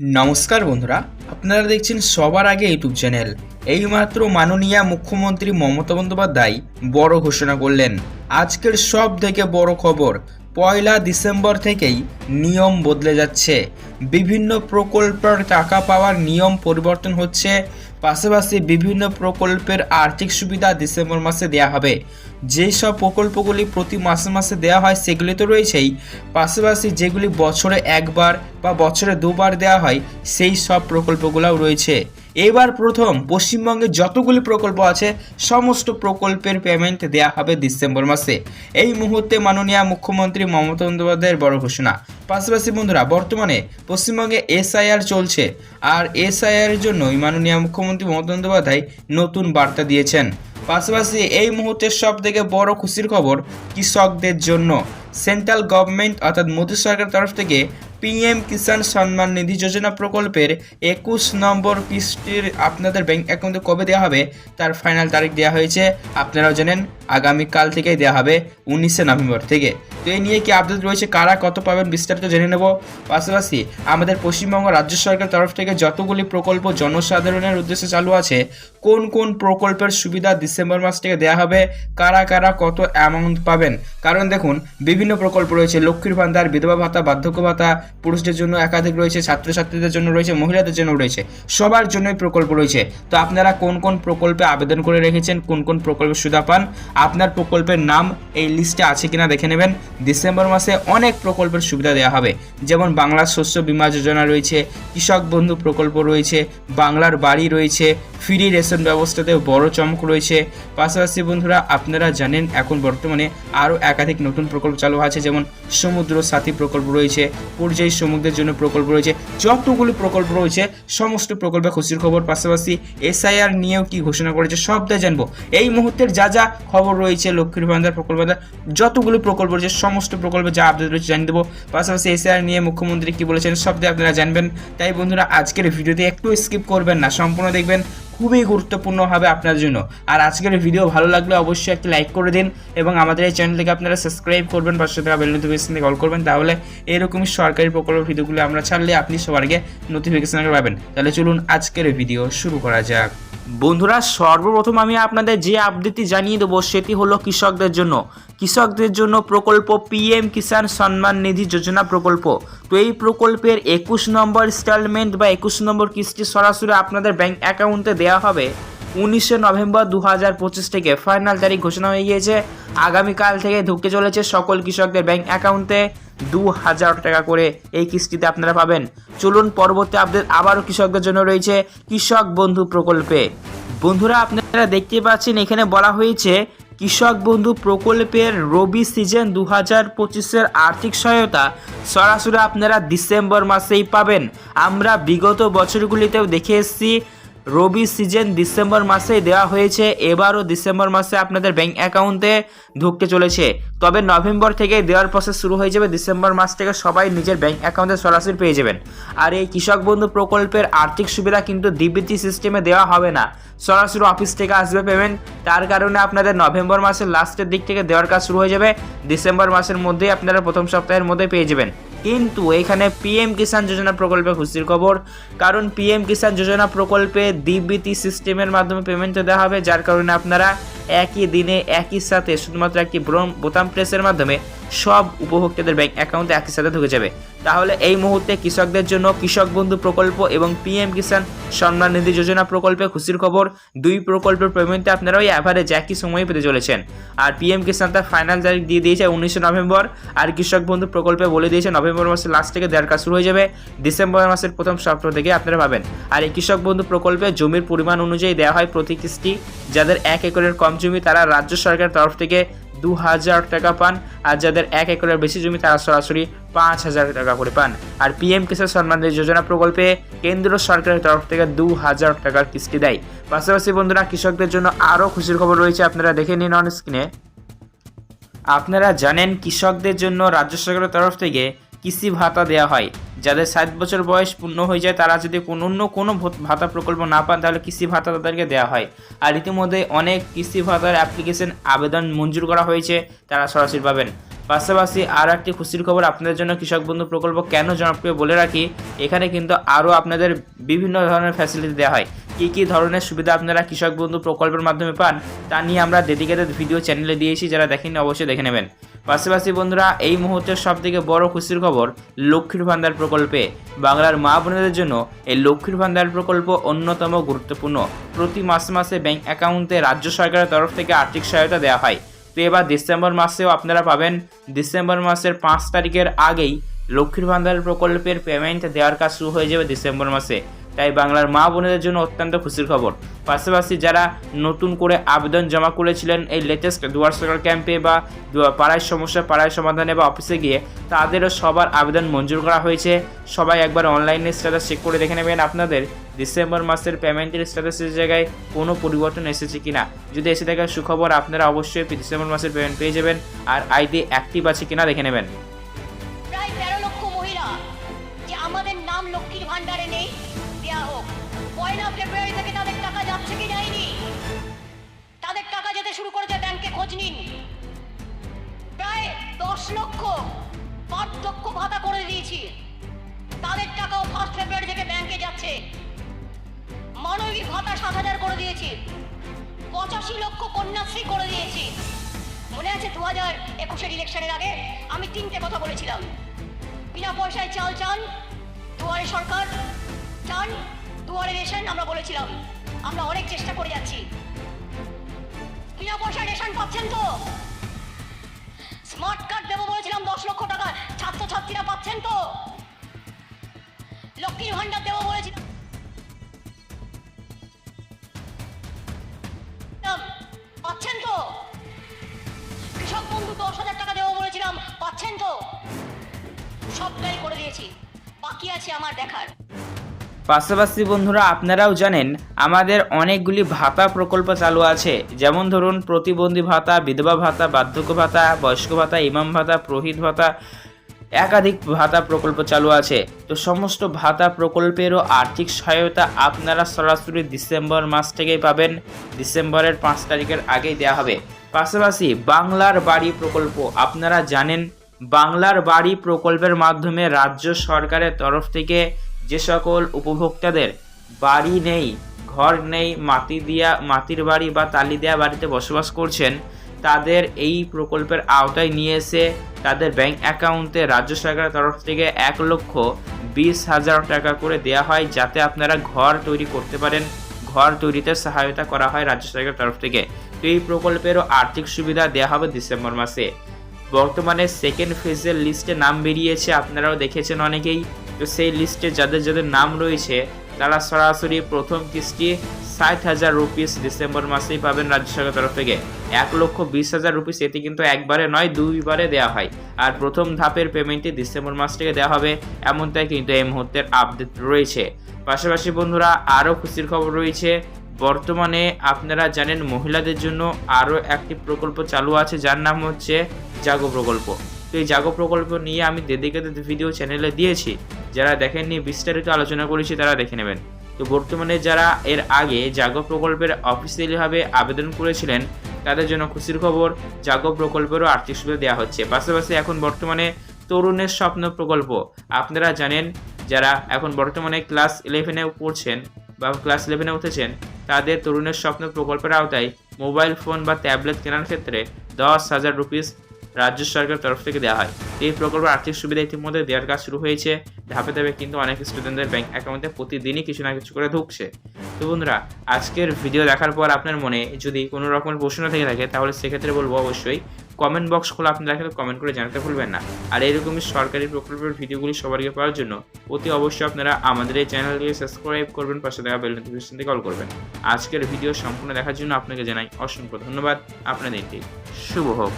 নমস্কার বন্ধুরা, আপনারা দেখছেন সবার আগে ইউটিউব চ্যানেল। এইমাত্র মাননীয়া মুখ্যমন্ত্রী মমতা বন্দ্যোপাধ্যায় বড় ঘোষণা করলেন। আজকের সব থেকে বড় খবর, পয়লা ডিসেম্বর থেকেই নিয়ম বদলে যাচ্ছে। বিভিন্ন প্রকল্পের টাকা পাওয়ার নিয়ম পরিবর্তন হচ্ছে পাশাপাশি বিভিন্ন প্রকল্পের আর্থিক সুবিধা ডিসেম্বর মাসে দেয়া হবে। যেই সব প্রকল্পগুলি প্রতি মাসে মাসে দেওয়া হয়, সেগুলি তো রয়েছেই। পাশাপাশি যেগুলি বছরে একবার বা বছরে দুবার দেওয়া হয়, সেই সব প্রকল্পগুলোও রয়েছে। এবার প্রথম পশ্চিমবঙ্গে যতগুলি প্রকল্প আছে, সমস্ত প্রকল্পের পেমেন্ট দেওয়া হবে ডিসেম্বর মাসে। এই মুহূর্তে মাননীয় মুখ্যমন্ত্রী মমতা বন্দ্যোপাধ্যায়ের বড় ঘোষণা। পাশাপাশি বন্ধুরা, বর্তমানে পশ্চিমবঙ্গে এসআইআর চলছে। আর এসআইআর এর জন্যই মাননীয় মুখ্যমন্ত্রী মমতা বন্দ্যোপাধ্যায় নতুন বার্তা দিয়েছেন। পাশাপাশি এই মুহূর্তের সব থেকে বড় খুশির খবর, কৃষকদের জন্য। সেন্ট্রাল গভর্নমেন্ট অর্থাৎ মোদী সরকারের তরফ থেকে পিএম কিষাণ সম্মান নিধি যোজনা প্রকল্পের একুশ নম্বর কিস্তির আপনাদের ব্যাংক অ্যাকাউন্টে কবে দেওয়া হবে? তার ফাইনাল তারিখ দেওয়া হয়েছে, আপনারাও জানেন, আগামীকাল থেকেই দেওয়া হবে উনিশে নভেম্বর থেকে। তো এই নিয়ে কি আপডেট রয়েছে? কারা কত পাবেন বিস্তারিত জেনে নেব। পাশাপাশি আমাদের পশ্চিমবঙ্গ রাজ্য সরকার তরফ থেকে যতগুলি প্রকল্প জনসাধারণের উদ্দেশ্যে চালু আছে, কোন কোন প্রকল্পের সুবিধা ডিসেম্বর মাস থেকে দেওয়া হবে? কারা কারা কত অ্যামাউন্ট পাবেন? কারণ দেখুন, বিভিন্ন প্রকল্প রয়েছে। লক্ষ্মীর ভান্ডার বিধবা ভাতা, বার্ধক্য ভাতা পুরুষদের জন্য একাধিক রয়েছে, ছাত্রছাত্রীদের জন্য রয়েছে, মহিলাদের জন্য রয়েছে। সবার জন্যই প্রকল্প রয়েছে। তো আপনারা কোন কোন প্রকল্পে আবেদন করে রেখেছেন, কোন কোন প্রকল্পের সুবিধা পান, আপনার প্রকল্পের নাম এই লিস্টে আছে কিনা দেখে নেবেন। ডিসেম্বর মাসে অনেক প্রকল্পের সুবিধা দেওয়া হবে। যেমন বাংলা শস্য বীমা যোজনা রয়েছে, কৃষক বন্ধু প্রকল্প রয়েছে, বাংলার বাড়ি রয়েছে, ফ্রি রেশন ব্যবস্থাতে বড় চমক রয়েছে। পাশাপাশি বন্ধুরা, আপনারা জানেন এখন বর্তমানে আরও একাধিক নতুন প্রকল্প চালু আছে, যেমন সমুদ্র সাথী প্রকল্প রয়েছে পর্যায়ী সমুদ্রের জন্য প্রকল্প রয়েছে। যতগুলি প্রকল্প রয়েছে, সমস্ত প্রকল্পে খুশির খবর পাশাপাশি এসআইআর নিয়েও কি ঘোষণা করেছে সবটাই জানব। এই মুহূর্তের যা যা খবর রয়েছে, লক্ষ্মীর ভান্ডার, প্রকল্প যতগুলি প্রকল্প রয়েছে, সমস্ত প্রকল্পে যা আপডেট রয়েছে জানিয়ে দেবো। পাশাপাশি এসআইআর নিয়ে মুখ্যমন্ত্রী কি বলেছেন, সবটাই আপনারা জানবেন। তাই বন্ধুরা, আজকের ভিডিওতে একটু স্কিপ করবেন না, সম্পূর্ণ দেখবেন। খুবই গুরুত্বপূর্ণ হবে আপনার জন্য। আর আজকের ভিডিও ভালো লাগলে অবশ্যই একটি লাইক করে দিন এবং আমাদের এই চ্যানেলটিকে আপনারা সাবস্ক্রাইব করবেন, পাশে থাকা বেল নোটিফিকেশন কল করবেন, তাহলে এরকমই সরকারি প্রকল্প ভিডিওগুলো আমরা ছাড়লে আপনি সবার আগে নোটিফিকেশন পাবেন। তাহলে চলুন আজকের ভিডিও শুরু করা যাক। বন্ধুরা, সর্বপ্রথম আমি আপনাদের যে আপডেটটি জানিয়ে দেবো সেটি হলো কৃষকদের জন্য। কৃষকদের জন্য প্রকল্প পিএম কিষাণ সম্মান নিধি যোজনা প্রকল্প। তো এই প্রকল্পের একুশ নম্বর ইনস্টলমেন্ট বা একুশ নম্বর কিস্তি সরাসরি আপনাদের ব্যাংক অ্যাকাউন্টে দেওয়া হবে। উনিশে নভেম্বর দু হাজার পঁচিশ থেকে ফাইনাল তারিখ ঘোষণা হয়ে গিয়েছে। আগামীকাল থেকে ঢুকতে চলেছে সকল কৃষকদের ব্যাংক অ্যাকাউন্টে। দু হাজার টাকা করে এই কিস্তিতে আপনারা পাবেন। চলুন পরবর্তী আপডেট আবারও কৃষকদের জন্য রয়েছে কৃষক বন্ধু প্রকল্পে। বন্ধুরা, আপনারা দেখতে পাচ্ছেন, এখানে বলা হয়েছে, কৃষক বন্ধু প্রকল্পের রবি সিজন দু হাজার পঁচিশের আর্থিক সহায়তা সরাসরি আপনারা ডিসেম্বর মাসেই পাবেন। আমরা বিগত বছরগুলিতেও দেখে এসেছি রবি সিজন ডিসেম্বর মাসেই দেওয়া হয়েছে, এবারও ডিসেম্বর মাসে আপনাদের ব্যাংক অ্যাকাউন্টে ঢুকতে চলেছে। তবে নভেম্বর থেকে দেওয়ার প্রসেস শুরু হয়ে যাবে, ডিসেম্বর মাস থেকে সবাই নিজের ব্যাংক অ্যাকাউন্টে সরাসরি পেয়ে যাবেন। আর এই কৃষক বন্ধু প্রকল্পের আর্থিক সুবিধা কিন্তু ডিবিটি সিস্টেমে দেওয়া হবে না। সরাসরি অফিস থেকে আসবে পেমেন্ট তার কারণে আপনাদের নভেম্বর মাসের লাস্টের দিক থেকে দেওয়ার কাজ শুরু হয়ে যাবে। ডিসেম্বর মাসের মধ্যেই আপনারা প্রথম সপ্তাহের মধ্যে পেয়ে যাবেন। কিন্তু এখানে পিএম কিষাণ যোজনা প্রকল্পে খুশির খবর। কারণ পিএম কিষাণ যোজনা প্রকল্পে ডিবিটি সিস্টেমের মাধ্যমে পেমেন্ট দেওয়া হবে, যার কারণে আপনারা একই দিনে, একই সাথে শুধুমাত্র একটি বোতাম প্রেসের মাধ্যমে সব উপভোক্তাদের ব্যাংক অ্যাকাউন্টে একই সাথে ঢুকে যাবে। তাহলে এই মুহূর্তে কৃষকদের জন্য কৃষক বন্ধু প্রকল্প এবং পিএম কিষাণ সম্মান নিধি যোজনা প্রকল্পে খুশির খবর। দুই প্রকল্পের পেমেন্টে আপনারা ওই অ্যাভারেজ একই সময়ে পেতে চলেছেন। আর পিএম কিষাণ তার ফাইনাল তারিখ দিয়ে দিয়েছে উনিশে নভেম্বর। আর কৃষক বন্ধু প্রকল্পে বলে দিয়েছে নভেম্বর মাসের লাস্ট থেকে দেওয়ার কাজ শুরু হয়ে যাবে। ডিসেম্বর মাসের প্রথম সপ্তাহ থেকে আপনারা পাবেন। আর এই কৃষক বন্ধু প্রকল্পে জমির পরিমাণ অনুযায়ী দেওয়া হয় প্রতি কিস্তি। যাদের এক একরের কম জমি তারা রাজ্য সরকারের তরফ থেকে দু হাজার টাকা পান, আর যাদের এক একরের বেশি জমি তারা সরাসরি পাঁচ হাজার টাকা করে পান। আর পিএম কিষাণ সম্মান যোজনা প্রকল্পে কেন্দ্র সরকারের তরফ থেকে দু হাজার টাকার কিস্তি দেয়। পাশাপাশি বন্ধুরা, কৃষকদের জন্য আরও খুশির খবর রয়েছে, আপনারা দেখে নিন অন স্ক্রিনে আপনারা জানেন কৃষকদের জন্য রাজ্য সরকারের তরফ থেকে কৃষি ভাতা দেওয়া হয়। যাদের ষাট বছর বয়স পূর্ণ হয়ে যায়, তারা যদি কোনো অন্য কোনো ভত- প্রকল্প না পান, তাহলে কৃষি ভাতা তাদেরকে দেওয়া হয়। আর ইতিমধ্যে অনেক কৃষি ভাতার অ্যাপ্লিকেশন আবেদন মঞ্জুর করা হয়েছে, তারা সরাসরি পাবেন। পাশাপাশি আর একটি খুশির খবর আপনাদের জন্য, কৃষক বন্ধু প্রকল্প কেন জনপ্রিয় বলে রাখি, এখানে কিন্তু আরও আপনাদের বিভিন্ন ধরনের ফ্যাসিলিটি দেওয়া হয়। কী কী ধরনের সুবিধা আপনারা কৃষক বন্ধু প্রকল্পের মাধ্যমে পান, তা নিয়ে আমরা ডেডিকেটেড ভিডিও চ্যানেলে দিয়েছি, যারা দেখেননি অবশ্যই দেখে নেবেন। পাশাপাশি বন্ধুরা, এই মুহূর্তের সব থেকে বড় খুশির খবর, লক্ষ্মীর ভান্ডার প্রকল্পে। বাংলার মা বোনেদের জন্য এই লক্ষ্মীর ভান্ডার প্রকল্প অন্যতম গুরুত্বপূর্ণ। প্রতি মাসে মাসে ব্যাংক অ্যাকাউন্টে রাজ্য সরকারের তরফ থেকে আর্থিক সহায়তা দেওয়া হয়। তো এবার ডিসেম্বর মাসেও আপনারা পাবেন। ডিসেম্বর মাসের পাঁচ তারিখের আগেই লক্ষ্মীর ভান্ডার প্রকল্পের পেমেন্ট দেওয়ার কাজ শুরু হয়ে যাবে ডিসেম্বর মাসে। তাই বাংলার মা বোনেদের জন্য অত্যন্ত খুশির খবর। পাশাপাশি যারা নতুন করে আবেদন জমা করেছিলেন এই লেটেস্ট দুয়ার সরকার ক্যাম্পে বা পাড়ায় সমস্যা, পাড়ায় সমাধানে বা অফিসে গিয়ে, তাদেরও সবার আবেদন মঞ্জুর করা হয়েছে। সবাই একবার অনলাইনে স্ট্যাটাস চেক করে দেখে নেবেন আপনাদের ডিসেম্বর মাসের পেমেন্টের স্ট্যাটাসের জায়গায় কোনো পরিবর্তন এসেছে কিনা। যদি এসে থাকে সুখবর আপনারা অবশ্যই ডিসেম্বর মাসের পেমেন্ট পেয়ে যাবেন আর আইডি অ্যাক্টিভ আছে কিনা দেখে নেবেন। যাচ্ছে কি যায়নি তাদের টাকা যেতে শুরু করেছে ব্যাংকে খোঁজ নিন। প্রায় দশ লক্ষ বার্ধক্য ভাতা করে দিয়েছি। তাদের টাকাও ফার্স্ট ফেব্রুয়ারি থেকে ব্যাংকে যাচ্ছে। মানবিক ভাতা সাত হাজার করে দিয়েছি। পঁচাশি লক্ষ কন্যাশ্রী করে দিয়েছি। মনে আছে দু হাজার একুশের ইলেকশনের আগে আমি তিনটে কথা বলেছিলাম। বিনা পয়সায় চাল চান, দুয়ারে সরকার, চান, দুয়ারে রেশন আমরা বলেছিলাম। আমরা অনেক চেষ্টা করে যাচ্ছি। বিনা পয়সায় রেশন পাচ্ছেন তো? স্মার্ট কার্ড দেবো বলেছিলাম, দশ লক্ষ টাকা ছাত্রছাত্রীরা পাচ্ছেন তো? লক্ষ্মীর ভান্ডার দেবো বলেছিলাম। পাচ্ছেন তো? কৃষক বন্ধু দশ হাজার টাকা দেবো বলেছিলাম, পাচ্ছেন তো? সবটাই করে দিয়েছি। বাকি আছে আমার দেখার। পাশাপাশি বন্ধুরা, আপনারাও জানেন আমাদের অনেকগুলি ভাতা প্রকল্প চালু আছে। যেমন ধরুন, প্রতিবন্ধী ভাতা, বিধবা ভাতা, বার্ধক্য ভাতা, বয়স্ক ভাতা, ইমাম ভাতা, প্রহিত ভাতা, একাধিক ভাতা প্রকল্প চালু আছে। তো সমস্ত ভাতা প্রকল্পেরও আর্থিক সহায়তা আপনারা সরাসরি ডিসেম্বর মাস থেকেই পাবেন। ডিসেম্বরের পাঁচ তারিখের আগেই দেওয়া হবে। পাশাপাশি বাংলার বাড়ি প্রকল্প, আপনারা জানেন, বাংলার বাড়ি প্রকল্পের মাধ্যমে রাজ্য সরকারের তরফ থেকে যে সকল উপভোক্তাদের বাড়ি নেই, ঘর নেই, মাটি দিয়া, মাটির বাড়ি বা তালি দেওয়া বাড়িতে বসবাস করছেন, তাদের এই প্রকল্পের আওতায় নিয়ে এসে তাদের ব্যাংক অ্যাকাউন্টে রাজ্য সরকারের তরফ থেকে এক লক্ষ বিশ হাজার টাকা করে দেওয়া হয়, যাতে আপনারা ঘর তৈরি করতে পারেন, ঘর তৈরিতে সহায়তা করা হয় রাজ্য সরকারের তরফ থেকে। তো এই প্রকল্পেরও আর্থিক সুবিধা দেওয়া হবে ডিসেম্বর মাসে। বর্তমানে সেকেন্ড ফেজের লিস্টে নাম বেরিয়েছে, আপনারাও দেখেছেন অনেকেই। তো সেই লিস্টে যাদের যাদের নাম রয়েছে, তারা সরাসরি প্রথম কিস্তি ষাট হাজার রুপিস ডিসেম্বর মাসেই পাবেন রাজ্য সরকারের তরফ থেকে। এক লক্ষ বিশ হাজার রুপিস এটি কিন্তু একবারে নয়, দুইবারে দেওয়া হয়। আর প্রথম ধাপের পেমেন্টটি ডিসেম্বর মাস থেকে দেওয়া হবে, এমনটাই কিন্তু এই মুহূর্তের আপডেট রয়েছে। পাশাপাশি বন্ধুরা, আরও খুশির খবর রয়েছে, বর্তমানে আপনারা জানেন মহিলাদের জন্য আরও একটি প্রকল্প চালু আছে, যার নাম হচ্ছে জাগো প্রকল্প। তো এই জাগো প্রকল্প নিয়ে আমি ডেডিকেটেড ভিডিও চ্যানেলে দিয়েছি। যারা দেখেননি, বিস্তারিত আলোচনা করেছি, তারা দেখে নেবেন। তো বর্তমানে যারা এর আগে জাগো প্রকল্পের অফিসিয়ালিভাবে আবেদন করেছিলেন, তাদের জন্য খুশির খবর, জাগো প্রকল্পেরও আর্থিক সুবিধা দেওয়া হচ্ছে। পাশাপাশি এখন বর্তমানে তরুণের স্বপ্ন প্রকল্প। আপনারা জানেন, যারা এখন বর্তমানে ক্লাস ইলেভেনে পড়ছেন বা ক্লাস ইলেভেনে উঠেছেন, তাদের তরুণের স্বপ্ন প্রকল্পের আওতায় মোবাইল ফোন বা ট্যাবলেট কেনার ক্ষেত্রে দশ হাজার রুপিস রাজ্য সরকারের তরফ থেকে দেওয়া হয়। এই প্রকল্পের আর্থিক সুবিধা ইতিমধ্যে দেওয়ার কাজ শুরু হয়েছে। ধাপে ধাপে কিন্তু অনেক স্টুডেন্টদের ব্যাংক অ্যাকাউন্টে প্রতিদিনই কিছু না কিছু করে ঢুকছে। তো বন্ধুরা, আজকের ভিডিও দেখার পর আপনার মনে যদি কোনো রকমের প্রশ্ন থেকে থাকে, তাহলে সেক্ষেত্রে বলব অবশ্যই কমেন্ট বক্স খোলা আপনি রাখলে কমেন্ট করে জানাতে ভুলবেন না। আর এরকমই সরকারি প্রকল্পের ভিডিওগুলি সবার পাওয়ার জন্য অতি অবশ্যই আপনারা আমাদের এই চ্যানেলটিকে সাবস্ক্রাইব করবেন, পাশে দেখা বেল নোটিফিকেশন দিয়ে কল করবেন। আজকের ভিডিও সম্পূর্ণ দেখার জন্য আপনাকে জানাই অসংখ্য ধন্যবাদ। আপনাদের দিনটি শুভ হোক।